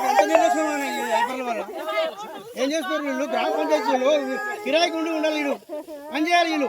ఎంత నిర్లక్ష్యం ఉన్నాయి ఈ వ్యాపారుల వల్ల ఏం చేస్తారు వీళ్ళు? గ్రామ పంచాయతీలో కిరాయికి ఉండి ఉండాలి వీళ్ళు. పని చేయాలి వీళ్ళు.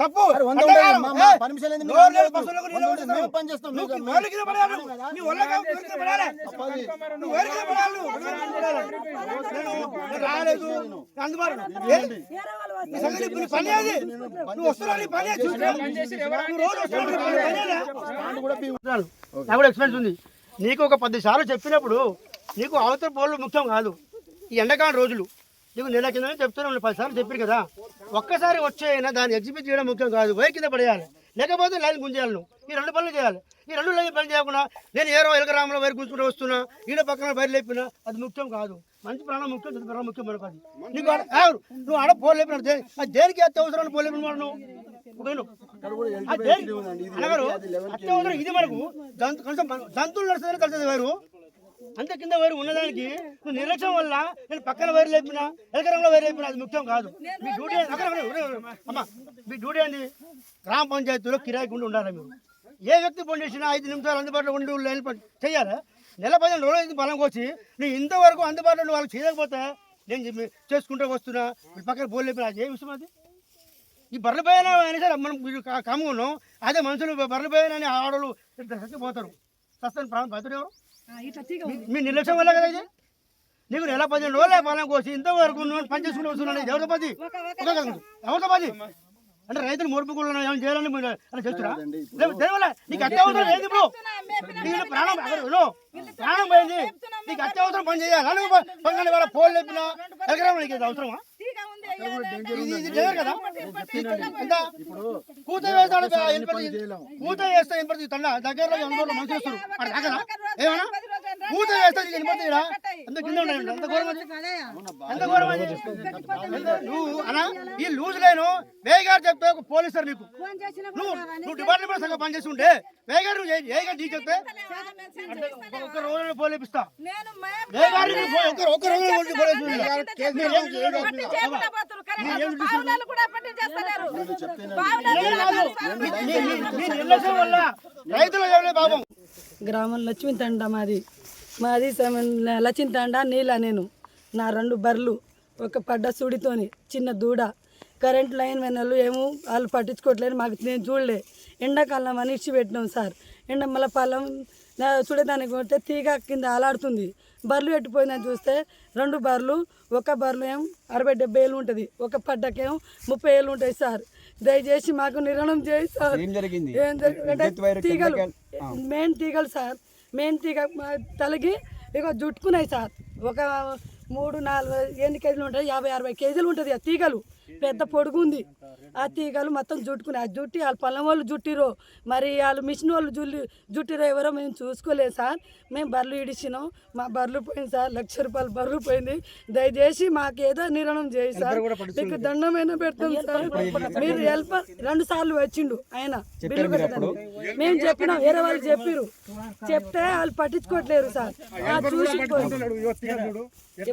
తప్పు. రాలేదు. అందుబాటు పని? నువ్వు వస్తున్నావు పని? నాకు కూడా ఎక్స్పీరియన్స్ ఉంది. నీకు ఒక పది సార్లు చెప్పినప్పుడు నీకు అవతల పోలు ముఖ్యం కాదు. ఈ ఎండాకాలం రోజులు. నీకు నెల కింద చెప్తున్నాను పది సార్లు చెప్పారు కదా. ఒక్కసారి వచ్చేయనా దాన్ని ఎగ్జిబిట్ చేయడం ముఖ్యం కాదు. వై కింద పడేయాలి. లేకపోతే లైన్ గుంజేయాలి నువ్వు. ఈ రెండు పనులు చేయాలి. ఈ రెండు లైన్ పని చేయకుండా నేను ఏరో ఎలకరాములో వైరు గుంజుకుంటూ వస్తున్నా ఈడ పక్కన వైరు లేపినా అది ముఖ్యం కాదు. మంచి ప్రాణం ముఖ్యం చెడు ప్రాణం ముఖ్యం మనకు అది. నీకు. నువ్వు ఆడ పోలు లేపిన దేనికి? అత్యవసరం పోలు లేపిన వాడు అత్యవసరం ఇది మనకు జంతు కొంచెం జంతువులు నడుస్తుందని కలిసేది వైరు. అంత కింద వైరు ఉన్నదానికి నువ్వు నిర్లక్ష్యం వల్ల నేను పక్కన వైరు లేపినా ఎలకరంలో వైరు లేపినా అది ముఖ్యం కాదు. మీ డ్యూటీ అమ్మా మీ డ్యూటీ ఏంది? గ్రామ పంచాయతీలో కిరాయి ఉండి ఉండాలి మీరు. ఏ వ్యక్తి ఫోన్ చేసినా ఐదు నిమిషాలు అందుబాటులో ఉండి లేని పని నెల పదిహేను రోజులు బలం వచ్చి నువ్వు ఇంతవరకు అందుబాటులో వాళ్ళు వాళ్ళకి చేయకపోతే నేను చేసుకుంటూ వస్తున్నా మీ పక్కన బోల్ లేపినా అది ఏ విషయం అది? ఈ బర్రెల పైన అయినా సరే మనం మీరు అదే మనుషులు బర్రెల పైన ఆడవాళ్ళు చచ్చిపోతారు సస్తాను ప్రాణం బతుడు ఎవరు? మీ- మీ నిర్లక్ష్యం వల్ల కదా ఇది? నీకు నెల పదిహేను రోజులే పాలన కోసి ఇంతవరకు నువ్వు పని చేసుకుంటూ వస్తున్నాను ఎవరితో పది. ఎవరితో పది అంటే రైతులు మురుపుకులు ఏం చేయాలని అని చెప్తున్నా లేదు, దేనివల్ల? నీకు అత్యవసరం ఏంది ఇప్పుడు? నీకు ప్రాణం. ప్రాణం పోయింది. నీకు అత్యవసరం పని చేయాలి? నువ్వు ప- పక్కన వాళ్ళ పోలు లేపినా? ఎకరం నీకు అవసరమా? కూత వేస్తాడు కూత వేస్తే ఎనపది తండ దగ్గరలో మనుషులు వస్తారు అక్కడ ఏమన్నా? కూత వేస్తే ఎనపది అంత కింద ఉండండి అంత ఘోరం ఘోరం నువ్వు అనా ఈ లూజ్ లేను వేగారు చెప్తే ఒక పోలీసర్ నీకు. నువ్వు నువ్వు డిపార్ట్మెంట్ సంఘం పనిచేసి ఉంటే వేగారు నువ్వు ఏ- ఏ గారు నీ చెప్తే ఒక- రోజు పోలేపిస్తా వేగారు ఒక రోజు కూడా మాది మాది లక్ష్మీతండ నీళ్ళ నేను. నా రెండు బర్రెలు ఒక పడ్డ సుడితోని చిన్న దూడ. కరెంట్ లైన్ వెనలు ఏమో వాళ్ళు పట్టించుకోవట్లేదు. మాకు నేను చూడలే. ఎండాకాలం అని ఇచ్చి పెట్టినాం సార్. ఎండ మళ్ళీ పొలం నా చూడడానికి పోతే తీగ కింద అలాడుతుంది బర్రెలు పెట్టిపోయిందని చూస్తే రెండు బర్రెలు ఒక బర్రెలు ఏం అరవై డెబ్బై ఏళ్ళు ఉంటుంది. ఒక పడ్డకేమో ముప్పై ఏళ్ళు ఉంటాయి సార్. దయచేసి మాకు నిర్ణయం చేయి సార్. ఏం జరిగింది? తీగలు. మెయిన్ తీగలు సార్. మెయిన్ తీగ తలకి ఇక జుట్టుకున్నాయి సార్. ఒక మూడు నాలుగు ఎన్ని కేజీలు ఉంటాయి? యాభై అరవై కేజీలు ఉంటుంది ఆ తీగలు. పెద్ద పొడుగు ఉంది ఆ తీగలు మొత్తం జుట్టుకున్నాయి ఆ జుట్టి వాళ్ళ పొలం వాళ్ళు జుట్టిరో మరి వాళ్ళు మిషన్ వాళ్ళు జుల్లి జుట్టిరో ఎవరో మేము చూసుకోలేదు సార్. మేము బర్రెలు ఇడిచినాం మా బర్రెలు పోయింది సార్. లక్ష రూపాయలు బర్రెలు పోయింది దయచేసి మాకు ఏదో నిర్ణయం చేయి సార్. మీకు దండమైనా పెడతాం సార్. మీరు హెల్ప్ రెండు సార్లు వచ్చిండు ఆయన. బిల్లు మేము చెప్పినాం. వేరే వాళ్ళు చెప్పిరు చెప్తే వాళ్ళు పట్టించుకోవట్లేరు సార్. ఆ చూసి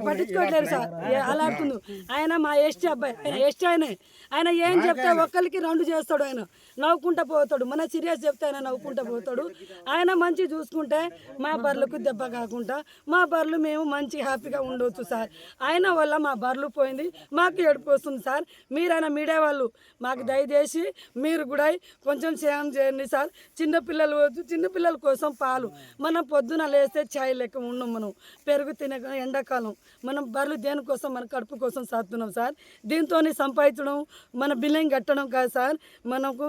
పట్టించుకోవట్లేరు సార్. అలా అంటుంది. ఆయన మా ఎస్టీ అబ్బాయి ఆయన ఎస్టీ ఆయనే. ఆయన ఏం చెప్తే ఒక్కరికి రెండు చేస్తాడు ఆయన. నవ్వుకుంటా పోతాడు. మన సీరియస్ చెప్తే ఆయన నవ్వుకుంటా పోతాడు. ఆయన మంచి చూసుకుంటే మా బర్రెలకు దెబ్బ కాకుండా మా బర్రెలు మేము మంచి హ్యాపీగా ఉండొచ్చు సార్. ఆయన వల్ల మా బర్రెలు పోయింది. మాకు ఏడుపు వస్తుంది సార్. మీరైనా మీడియా వాళ్ళు మాకు దయచేసి మీరు కూడా కొంచెం సేవం చేయండి సార్. చిన్నపిల్లలు చిన్నపిల్లల కోసం పాలు. మనం పొద్దున లేస్తే ఛాయ్ లెక్క ఉన్నాం మనం. పెరుగు తినే ఎండాకాలం. మనం బర్రెలు దేనికోసం మన కడుపు కోసం సాస్తున్నాం సార్? దీంతో పని సంపాదించడం మన బిల్లింగ్ కట్టడం కాదు సార్. మనకు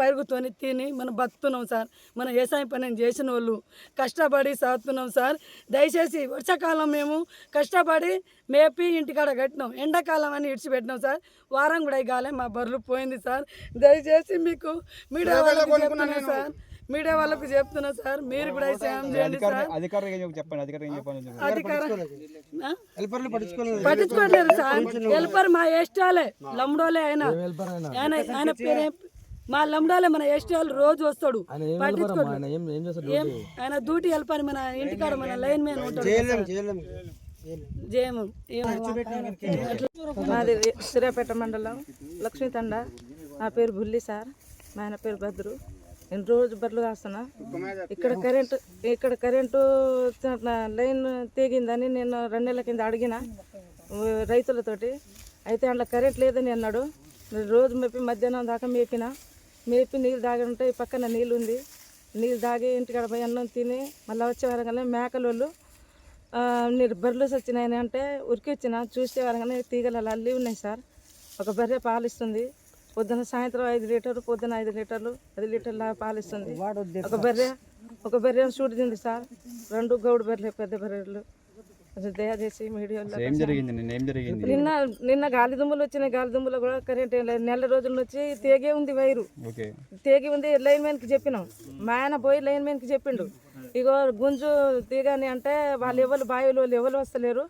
పరుగుతోని తిని మనం బతుకుతున్నాం సార్. మన వ్యవసాయం పని చేసిన వాళ్ళు కష్టపడి సాగుతున్నాం సార్. దయచేసి వర్షాకాలం మేము కష్టపడి మేపి ఇంటికాడ కట్టినాం. ఎండాకాలం అని ఇడిచిపెట్టినాం సార్. వారం కూడా కాలే మా బర్రెలు పోయింది సార్. దయచేసి మీకు మీడియా సార్. మీడియా వాళ్ళకి చెప్తున్నా సార్ మీరు కూడా సాయం చేయండి సార్. అధికారులు ఏం చెప్పండి అధికారులు ఏం చెప్పండి అధికార ఆ? హెల్పర్లు పట్టించుకోలేదు. సార్. హెల్పర్ మా ఎస్టాలే లంబడోలే ఆయన. ఆయన? ఆయన పేరు? మా లంబడోలే మన ఎస్టాలు రోజు వస్తాడు. ఆయన డ్యూటీ? హెల్పర్ మన ఇంటికాడ మన లైన్ మ్యాన్ ఉంటాడు జయము మాది సూర్యాపేట మండలం లక్ష్మీ తండ నా పేరు బుల్లి సార్. మా ఆయన పేరు భద్రు. నేను రోజు బర్రెలు కాస్తున్నా? ఇక్కడ కరెంటు ఇక్కడ కరెంటు లైన్ తెగిందని నేను రెండు నెలల కింద అడిగిన రైతులతోటి. అయితే అందులో కరెంట్ లేదని అన్నాడు. రోజు మేపి మధ్యాహ్నం దాకా మేపిన. మేపి నీళ్ళు దాగి ఉంటే ఈ పక్కన నీళ్ళు ఉంది నీళ్ళు దాగి ఇంటికాడ పోయి అన్నం తిని మళ్ళీ వచ్చే వరంగానే మేకలోళ్ళు మీరు బర్రెలు వచ్చినాయని అంటే ఉరికి వచ్చిన చూసే వరంగానే తీగలు అలా అల్లి ఉన్నాయి సార్. ఒక బర్రె పాలిస్తుంది. పొద్దున సాయంత్రం ఐదు లీటర్లు పొద్దున ఐదు లీటర్లు పది లీటర్ల పాలిస్తుంది ఒక బర్రె ఒక బర్రె షూట్ తింది సార్. రెండు గౌడు బర్రెలు పెద్ద బర్రెలు. దయచేసి మీడియాలో ఏం జరిగింది నిన్న? ఏం జరిగింది? నిన్న నిన్న గాలి దుమ్ములు వచ్చినాయి. గాలి దుమ్ములు కూడా కరెంట్ ఏం లేదు. నెల రోజుల నుంచి తేగే ఉంది వైరు. ఓకే. తేగి ఉంది లైన్ మ్యాన్కి చెప్పినాం. మా ఆయన పోయి లైన్ మ్యాన్కి చెప్పిండు. ఇగో గుంజు తీగని అంటే వాళ్ళు ఎవరు బావిలో వాళ్ళు ఎవరు వస్తలేరు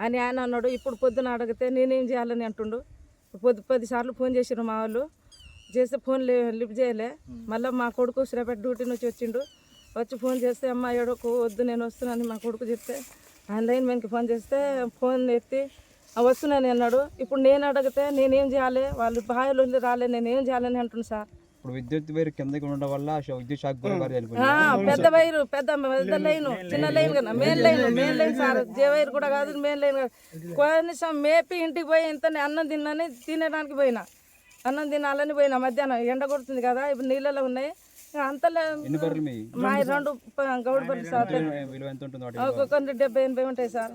అని ఆయన అన్నాడు. ఇప్పుడు పొద్దున అడిగితే నేనేం చేయాలని అంటుండు. పొద్దు పది సార్లు ఫోన్ చేసిర్రు మా వాళ్ళు. చేస్తే ఫోన్ లే లిఫ్ట్ చేయలే. మళ్ళీ మా కొడుకు శ్రీపేట డ్యూటీ నుంచి వచ్చిండు. వచ్చి ఫోన్ చేస్తే అమ్మ ఏడోకు వద్దు నేను వస్తున్నాను మా కొడుకు చెప్తే ఆయన లైన్ ఫోన్ చేస్తే ఫోన్ ఎత్తి వస్తున్నాను అన్నాడు. ఇప్పుడు నేను అడిగితే నేనేం చేయాలి? వాళ్ళు బావిలో రాలే నేనేం చేయాలని అంటున్నాను సార్. ఇప్పుడు విద్యుత్ వేరు కిందకి ఉండడం వల్ల విద్యుత్ షాక్ గురి గారు చనిపోయింది ఆ, పెద్ద వైరు పెద్ద పెద్ద లైన్ చిన్న లైన్. కదా main line main line sir. జే వైర్ కూడా కాదు మెయిన్ లైన్ కాదు. కనీసం మేపి ఇంటికి పోయి ఇంత అన్నం తిన్నాని తినడానికి పోయినా. అన్నం తినాలని పోయినా. మధ్యాహ్నం ఎండ కొడుతుంది కదా ఇప్పుడు నీళ్ళలో ఉన్నాయి. మా? రెండు గౌడు బర్రెలు సార్. ఒక్కొక్కరి డెబ్బై ఎనభై ఉంటాయి సార్.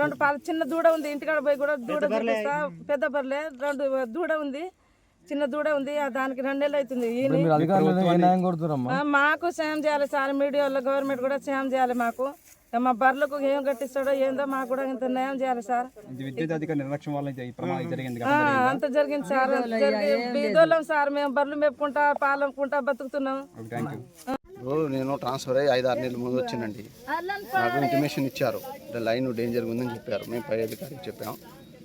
రెండు పాలు చిన్న దూడ ఉంది ఇంటికాడ పోయి కూడా దూడ పెద్ద బర్రెలే రెండు దూడ ఉంది. చిన్న దూడ ఉంది ఆ దానికి రెండు నెలలు అవుతుంది. మాకు సాయం చేయాలి సార్ మీడియాలో గవర్నమెంట్ కూడా సాయం చేయాలి మాకు. మా బర్రెలకు ఏం కట్టిస్తాడో ఏందో మాకు కూడా ఇంత న్యాయం చేయాలి సార్. నిర్లక్ష్యం వల్ల అంత జరిగింది సార్. బీదోళ్ళం సార్. మేము బర్రెలు మేపుకుంటా పాలనుకుంటా బతుకుతున్నాం. నేను ట్రాన్స్ఫర్ అయ్యి ఐదు ఆరు నెలల ముందు వచ్చినండి నాకు ఇంటిమేషన్ ఇచ్చారు. అంటే లైన్ డేంజర్ ఉందని చెప్పారు. మేము పై అధికారికి చెప్పాం.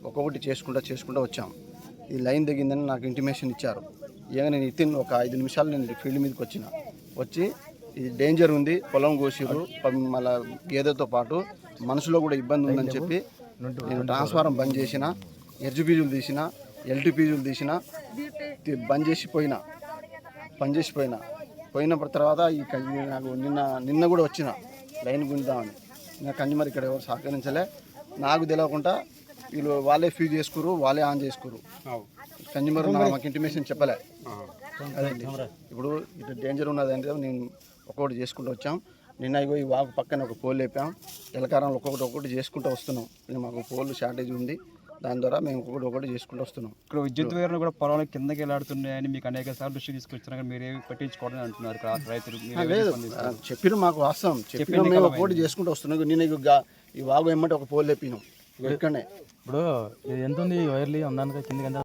ఒక్కొక్కటి చేసుకుంటా చేసుకుంటా వచ్చాం. ఈ లైన్ దిగిందని నాకు ఇంటిమేషన్ ఇచ్చారు. ఇక నేను ఇతిన్ ఒక ఐదు నిమిషాలు నేను ఫీల్డ్ మీదకి వచ్చిన. వచ్చి ఇది డేంజర్ ఉంది పొలం కోసిరు మళ్ళీ గేదెతో పాటు మనసులో కూడా ఇబ్బంది ఉందని చెప్పి నేను ట్రాన్స్ఫారం బంద్ చేసిన ఎర్జు పీజులు తీసిన ఎల్టీ పీజులు తీసిన బంద్ చేసి పోయినా పని చేసిపోయినా పోయినప్పుడు తర్వాత ఈ కంజి నాకు నిన్న నిన్న కూడా వచ్చిన లైన్ గుంజుదామని. నా కన్జ్యూమర్ ఇక్కడ ఎవరు సహకరించలే. నాకు తెలియకుండా వీళ్ళు వాళ్ళే ఫీజ్ చేసుకురు వాళ్ళే ఆన్ చేసుకురు కన్జ్యూమర్ మాకు ఇంటిమేషన్ చెప్పలే. అదండి ఇప్పుడు ఇటు డేంజర్ ఉన్నది అంటే నేను ఒక్కొక్కటి చేసుకుంటూ వచ్చాం. నిన్న ఇగో ఈ వాకు పక్కన ఒక పోల్ లేపాం. ఎలకారంలో ఒక్కొక్కటి ఒక్కొక్కటి చేసుకుంటూ వస్తున్నాం. ఇది మాకు పోల్ షార్టేజ్ ఉంది. దాని ద్వారా మేము ఒక్కొక్కటి ఒక్కొక్కటి చేసుకుంటూ వస్తున్నాం. ఇక్కడ విద్యుత్ వేరును కూడా పొలాలు కిందకి వెళ్ళాడుతున్నాయని మీకు అనేక సార్లు దృష్టి తీసుకొచ్చినా కానీ మీరు ఏమి పట్టించుకోవడం అంటున్నారు రైతులు లేదు? చెప్పిన మాకు వాస్తవం. చెప్పిన మేము ఒక్కొక్కటి చేసుకుంటూ వస్తున్నాం. నేను ఈ వాగు ఏమంటే ఒక పోల్ లేపినాం. ఇప్పుడు ఇది ఎంత ఉంది? వైర్లీ ఉందానికి కిందకి ఎంత